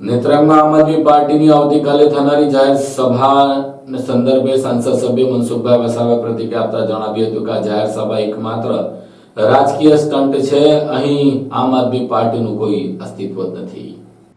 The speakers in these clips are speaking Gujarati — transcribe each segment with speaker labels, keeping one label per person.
Speaker 1: નેત્રંગમાં આમ આદમી પાર્ટીની આવતીકાલે થનારી જાહેર સભા સંદર્ભે સંસદ સભ્ય મનસુખભાઈ વસાવા પ્રતિક્રિયા આપતા જણાવ્યું હતું કે આ જાહેર સભા એકમાત્ર રાજકીય સ્ટન્ટ છે અહીં આમ આદમી પાર્ટીનું કોઈ અસ્તિત્વ નથી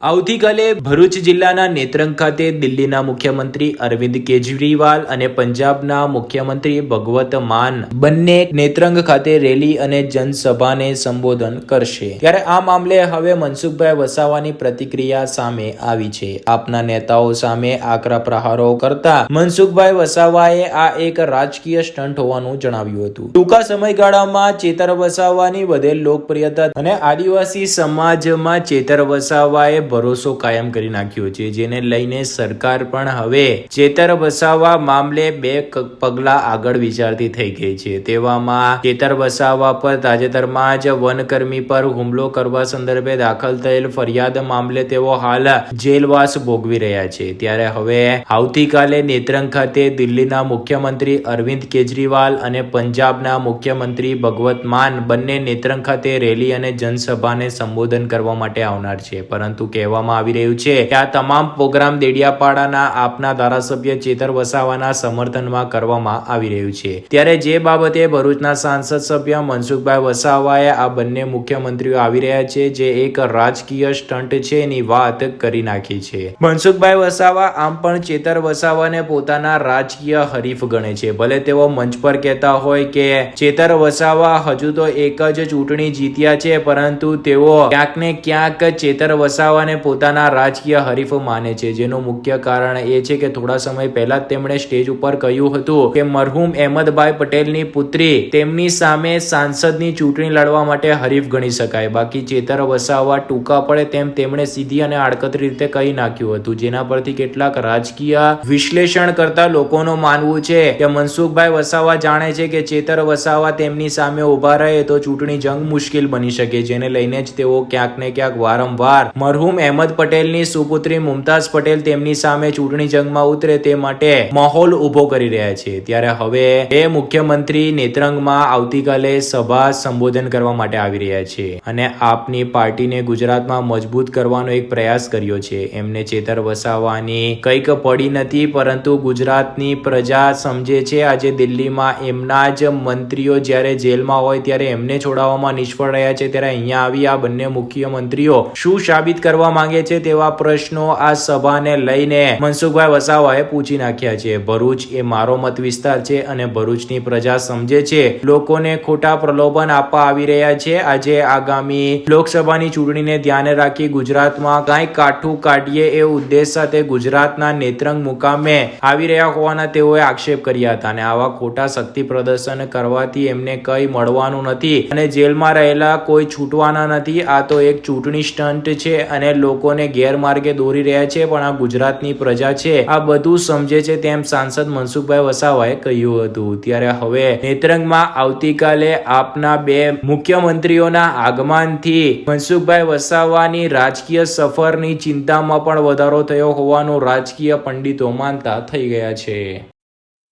Speaker 2: આવતીકાલે ભરૂચ જિલ્લાના નેત્રંગ ખાતે દિલ્હીના મુખ્યમંત્રી અરવિંદ કેજરીવાલ અને પંજાબના મુખ્યમંત્રી ભગવત માન બંને નેત્રંગ ખાતે રેલી અને જનસભાને સંબોધન કરશે. ત્યારે આ મામલે હવે મનસુખભાઈ વસાવાની પ્રતિક્રિયા સામે આવી છે. આપના નેતાઓ સામે આકરા પ્રહારો કરતા મનસુખભાઈ વસાવાએ આ એક રાજકીય સ્ટન્ટ હોવાનું જણાવ્યું હતું. ટૂંકા સમયગાળામાં ચેતર વસાવાની વધેલ લોકપ્રિયતા અને આદિવાસી સમાજમાં ચેતર વસાવાએ ભરોસો કાયમ કરી નાખ્યો છે, જેને લઈને સરકાર પણ હવે ચેતર વસાવવા મામલે બે પગલા આગળ વિચારતી થઈ ગઈ છે. તેવામાં ચેતર વસાવવા પર તાજેતરમાં જ વનકર્મી પર હુમલો કરવા સંદર્ભે દાખલ થયેલ ફરિયાદ મામલે તેઓ હાલ જેલવાસ ભોગવી રહ્યા છે. ત્યારે હવે આવતીકાલે નેત્રંગ ખાતે દિલ્હીના મુખ્યમંત્રી અરવિંદ કેજરીવાલ અને પંજાબના મુખ્યમંત્રી ભગવત માન બંને નેત્રંગ ખાતે રેલી અને જનસભાને સંબોધન કરવા માટે આવનાર છે. પરંતુ કહેવામાં આવી રહ્યું છે કે આ તમામ પ્રોગ્રામ દેડિયાપાડાના આપના ધારાસભ્ય ચેતર વસાવાના સમર્થનમાં કરવામાં આવી રહ્યું છે. ત્યારે જે બાબતે ભરૂચના સાંસદ સભ્ય મનસુખભાઈ વસાવાએ આ બંને મુખ્યમંત્રીઓ આવી રહ્યા છે, જે એક રાજકીય સ્ટન્ટ છે એની વાત કરી નાખી છે. મનસુખભાઈ વસાવા આમ પણ ચેતર વસાવાને પોતાના રાજકીય હરીફ ગણે છે. ભલે તેઓ મંચ પર કહેતા હોય કે ચેતર વસાવા હજુ તો એક જ ચૂંટણી જીત્યા છે, પરંતુ તેઓ ક્યાંક ને ક્યાંક ચેતર વસાવાને પોતાના રાજકીય હરીફ માને છે. જેનું મુખ્ય કારણ એ છે કે થોડા સમય પહેલા તેમણે સ્ટેજ ઉપર કહ્યું હતું કે મરહુમ અહેમદભાઈ પટેલની પુત્રી તેમની સામે સાંસદની ચૂંટણી લડવા માટે હરીફ ગણી શકાય. બાકી ચેતર વસાવા ટૂંકા પડે તેમ તેમણે સીધી અને આડકતરી રીતે કહી નાખ્યું હતું. જેના પરથી કેટલાક રાજકીય વિશ્લેષણ કરતા લોકોનું માનવું છે કે મનસુખભાઈ વસાવા જાણે છે કે ચેતર વસાવા તેમની સામે ઊભા રહે તો ચૂંટણી જંગ મુશ્કેલ બની શકે. જેને લઈને જ તેઓ ક્યાંક ને ક્યાંક વારંવાર મરહુમ અહેમદ પટેલની સુપુત્રી મુમતાઝ પટેલ તેમની સામે ચૂંટણી જંગમાં ઉતરે તે માટે માહોલ ઊભો કરી રહ્યા છે. ત્યારે હવે બે મુખ્યમંત્રી નેત્રંગમાં આવતીકાલે સભા સંબોધન કરવા માટે આવી રહ્યા છે અને આપની પાર્ટીને ગુજરાતમાં મજબૂત કરવાનો એક પ્રયાસ કર્યો છે. એમને ચેતર વસાવવાની કંઈક પડી નથી, પરંતુ ગુજરાતની પ્રજા સમજે છે આજે દિલ્હીમાં એમના જ મંત્રીઓ જ્યારે જેલમાં હોય ત્યારે એમને છોડાવવામાં નિષ્ફળ રહ્યા છે. ત્યારે અહીંયા આવી આ બંને મુખ્યમંત્રીઓ શું સાબિત કરવા માંગે છે તેવા પ્રશ્નો આ સભાને લઈને મનસુખભાઈ વસાવાએ પૂછી નાખ્યા છે. ભરૂચ એ મારો મત વિસ્તાર છે અને ભરૂચની પ્રજા સમજે છે. લોકોને ખોટા પ્રલોભન આપવા આવી રહ્યા છે. આજે આગામી લોકસભાની ચૂંટણીને ધ્યાને રાખી ગુજરાતમાં કાંઈ કાઠું કાઢીએ એ ઉદ્દેશ સાથે ગુજરાતના નેત્રંગ મુકામે આવી રહ્યા હોવાના તેઓએ આક્ષેપ કર્યા હતા અને આવા ખોટા શક્તિ પ્રદર્શન કરવાથી એમને કંઈ મળવાનું નથી અને જેલમાં રહેલા કોઈ છૂટવાના નથી. આ તો એક ચૂંટણી સ્ટન્ટ છે અને લોકોને ગેરમાર્ગે દોરી રહ્યા છે, પણ આ ગુજરાતની પ્રજા છે. આ બધું સમજે છે તેમ સાંસદ મનસુખભાઈ વસાવાએ કહ્યું હતું. ત્યારે હવે નેત્રંગમાં આવતીકાલે આપના બે મુખ્યમંત્રીઓના આગમનથી મનસુખભાઈ વસાવાની રાજકીય સફરની ચિંતામાં પણ વધારો થયો હોવાનું રાજકીય પંડિતો માનતા થઈ ગયા છે.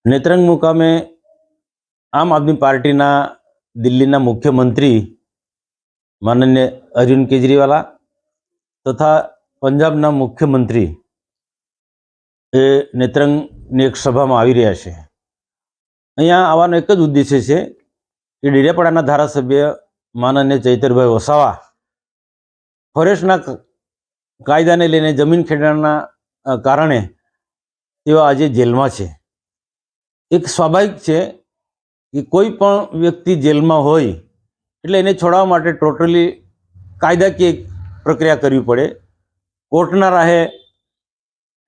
Speaker 3: નેત્રંગ મુકામે આમ આદમી પાર્ટીના દિલ્હીના મુખ્યમંત્રી માનન્ય અરવિંદ કેજરીવાલા તથા પંજાબના મુખ્યમંત્રી એ નેત્રંગની એક સભામાં આવી રહ્યા છે. અહીંયા આવવાનો એક જ ઉદ્દેશ્ય છે કે ડેડિયાપાડાના ધારાસભ્ય માનન્ય ચૈતરભાઈ વસાવા ફોરેસ્ટના કાયદાને લઈને જમીન ખેડાણના કારણે તેઓ આજે જેલમાં છે. એક સ્વાભાવિક છે કે કોઈ પણ વ્યક્તિ જેલમાં હોય એટલે એને છોડાવવા માટે ટોટલી કાયદાકીય પ્રક્રિયા કરવી પડે. કોર્ટના રાહે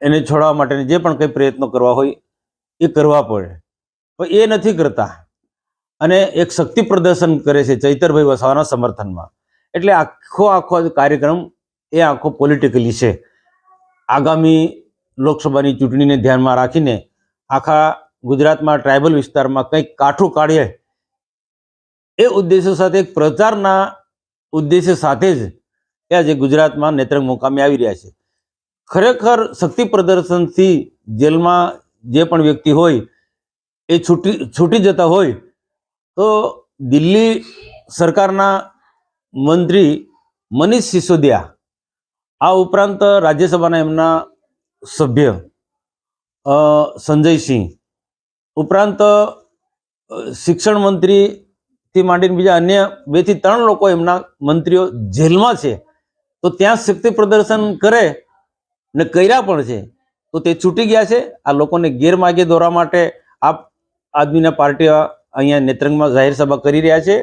Speaker 3: એને છોડવા માટેની જે પણ કંઈ પ્રયત્નો કરવા હોય એ કરવા પડે. પણ એ નથી કરતા. અને એક શક્તિ પ્રદર્શન કરે છે ચૈતરભાઈ વસાવાના સમર્થનમાં. એટલે આખો આખો કાર્યક્રમ એ આખો પોલિટિકલી છે. આગામી લોકસભાની ચૂંટણીને ધ્યાનમાં રાખીને આખા ગુજરાતમાં ટ્રાઇબલ વિસ્તારમાં કંઈક કાઠું કાઢીએ. એ ઉદ્દેશ્ય સાથે, એક પ્રચારના ઉદ્દેશ્ય સાથે જ એ આજે ગુજરાતમાં નેત્રંગ મુકામે આવી રહ્યા છે. ખરેખર શક્તિ પ્રદર્શનથી જેલમાં જે પણ વ્યક્તિ હોય, એ છૂટી છૂટી જતા હોય, તો દિલ્હી સરકારના મંત્રી મનીષ સિસોદિયા, આ ઉપરાંત રાજ્યસભાના એમના સભ્ય સંજયસિંહ ઉપરાંત શિક્ષણ મંત્રીથી માંડીને બીજા અન્ય બેથી ત્રણ લોકો એમના મંત્રીઓ જેલમાં છે. તો ત્યાં શક્તિ પ્રદર્શન કરે ને કર્યા પણ છે, તો તે છૂટી ગયા છે. આ લોકોને ગેરમાર્ગે દોરવા માટે આપ આદમીના પાર્ટી અહીંયા નેત્રંગમાં જાહેર સભા કરી રહ્યા છે.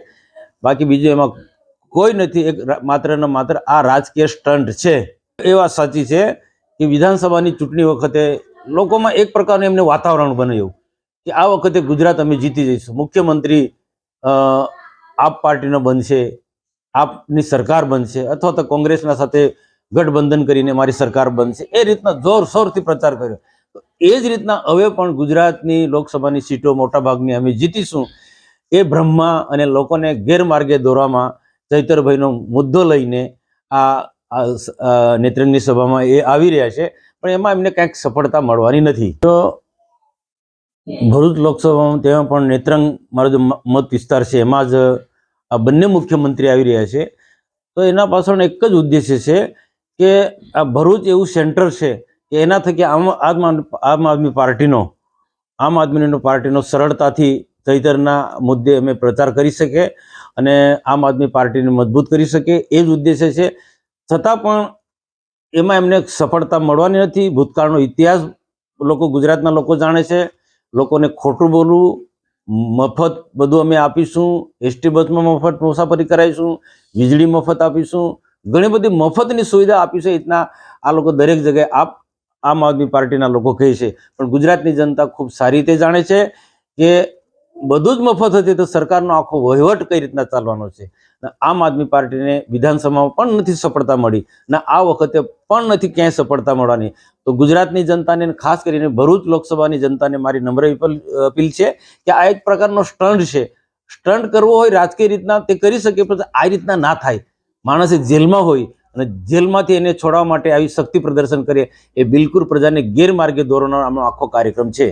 Speaker 3: બાકી બીજું એમાં કોઈ નથી, એક માત્ર ને માત્ર આ રાજકીય સ્ટન્ટ છે. એ વાત સાચી છે કે વિધાનસભાની ચૂંટણી વખતે લોકોમાં એક પ્રકારનું એમને વાતાવરણ બન્યું કે આ વખતે ગુજરાત અમે જીતી જઈશું. મુખ્યમંત્રી આપ પાર્ટીનો બનશે આપની સરકાર બનશે અથવા તો કોંગ્રેસના સાથે ગઠબંધન કરીને મારી સરકાર બનશે, એ રીતના જોરશોરથી પ્રચાર કર્યો. તો એ જ રીતના હવે પણ ગુજરાતની લોકસભાની સીટો મોટાભાગની અમે જીતીશું. એ બ્રહ્મા અને લોકોને ગેરમાર્ગે દોરવામાં ચૈતરભાઈનો મુદ્દો લઈને આ નેત્રંગની સભામાં એ આવી રહ્યા છે, પણ એમાં એમને કંઈક સફળતા મળવાની નથી. તો ભરૂચ લોકસભામાં તેમાં પણ નેત્રંગ મારો જે મત વિસ્તાર છે, એમાં જ આ બંને મુખ્યમંત્રી આવી રહ્યા છે. તો એના પાછળ એક જ ઉદ્દેશ્ય છે કે આ ભરૂચ એવું સેન્ટર છે કે એના થકી આમ આમ આદમી- પાર્ટીનો, આમ આદમીનો પાર્ટીનો સરળતાથી ચૈતરના મુદ્દે અમે પ્રચાર કરી શકીએ અને આમ આદમી પાર્ટીને મજબૂત કરી શકીએ. એ જ ઉદ્દેશ્ય છે. છતાં પણ એમાં એમને સફળતા મળવાની નથી. ભૂતકાળનો ઇતિહાસ લોકો ગુજરાતના લોકો જાણે છે. લોકોને ખોટું બોલવું મફત બધું અમે આપીશું એસટી બસમાં મફત મુસાફરી કરાવીશું, વીજળી મફત આપીશું, ઘણી બધી મફતની સુવિધા આપીશું એ રીતના આ લોકો દરેક જગ્યાએ આપ, આમ આદમી પાર્ટીના લોકો કહે છે. પણ ગુજરાતની જનતા ખૂબ સારી રીતે જાણે છે કે બધું જ મફત હતી તો સરકારનો આખો વહીવટ કઈ રીતના ચાલવાનો છે? આમ આદમી પાર્ટીને વિધાનસભામાં પણ નથી સફળતા મળી. ને, આ વખતે પણ નથી ક્યાંય સફળતા મળવાની. તો ગુજરાતની જનતાને ખાસ કરીને ભરૂચ લોકસભાની જનતાને મારી નમ્ર અપીલ છે કે આ એક પ્રકારનો સ્ટન્ટ છે. સ્ટન્ટ કરવો હોય, રાજકીય રીતના તે કરી શકે, પણ આ રીતના ના થાય. માણસે જેલમાં હોય અને જેલમાંથી એને છોડાવવા માટે આવી શક્તિ પ્રદર્શન કરીએ એ બિલકુલ પ્રજાને ગેરમાર્ગે દોરવાનો આમનો આખો કાર્યક્રમ છે.